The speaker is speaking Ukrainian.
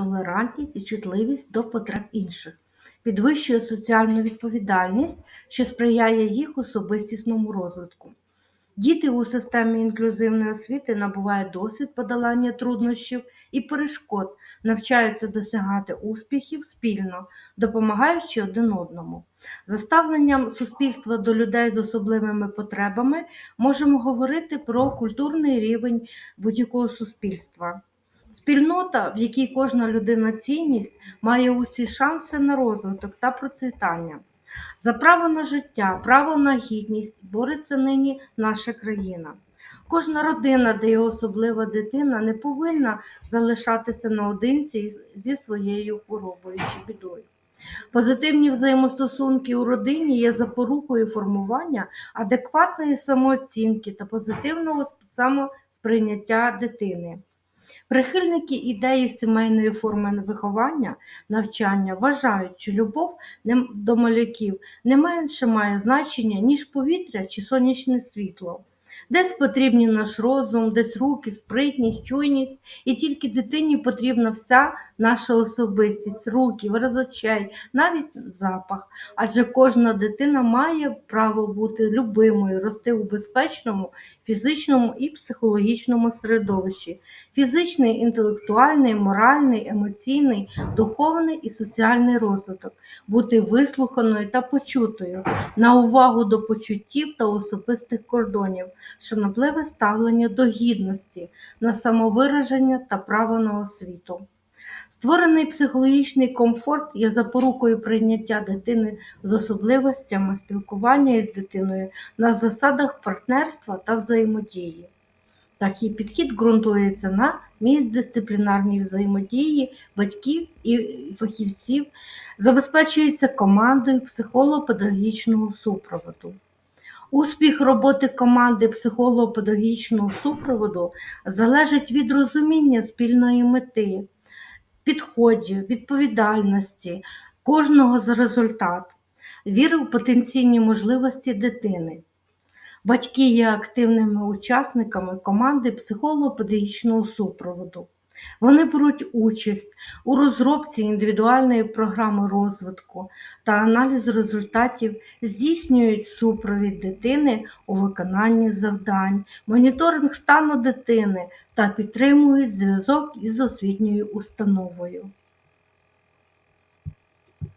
толерантність і чутливість до потреб інших, підвищує соціальну відповідальність, що сприяє їх особистісному розвитку. Діти у системі інклюзивної освіти набувають досвід подолання труднощів і перешкод, навчаються досягати успіхів спільно, допомагаючи один одному. За ставленням суспільства до людей з особливими потребами можемо говорити про культурний рівень будь-якого суспільства. Спільнота, в якій кожна людина цінність, має усі шанси на розвиток та процвітання. За право на життя, право на гідність бореться нині наша країна. Кожна родина, де є особлива дитина, не повинна залишатися наодинці зі своєю хворобою чи бідою. Позитивні взаємостосунки у родині є запорукою формування адекватної самооцінки та позитивного самосприйняття дитини. Прихильники ідеї сімейної форми виховання, навчання вважають, що любов до малюків не менше має значення, ніж повітря чи сонячне світло. Десь потрібні наш розум, десь руки, спритність, чуйність, і тільки дитині потрібна вся наша особистість, руки, вираз очей, навіть запах. Адже кожна дитина має право бути любимою, рости у безпечному фізичному і психологічному середовищі. Фізичний, інтелектуальний, моральний, емоційний, духовний і соціальний розвиток, бути вислуханою та почутою, на увагу до почуттів та особистих кордонів, шанобливе ставлення до гідності, на самовираження та право на освіту. Створений психологічний комфорт є запорукою прийняття дитини з особливостями спілкування із дитиною на засадах партнерства та взаємодії. Такий підхід ґрунтується на міждисциплінарній взаємодії батьків і фахівців, забезпечується командою психолого-педагогічного супроводу. Успіх роботи команди психолого-педагогічного супроводу залежить від розуміння спільної мети, підходів, відповідальності кожного за результат, віри в потенційні можливості дитини. Батьки є активними учасниками команди психолого-педагогічного супроводу. Вони беруть участь у розробці індивідуальної програми розвитку та аналізу результатів, здійснюють супровід дитини у виконанні завдань, моніторинг стану дитини та підтримують зв'язок із освітньою установою.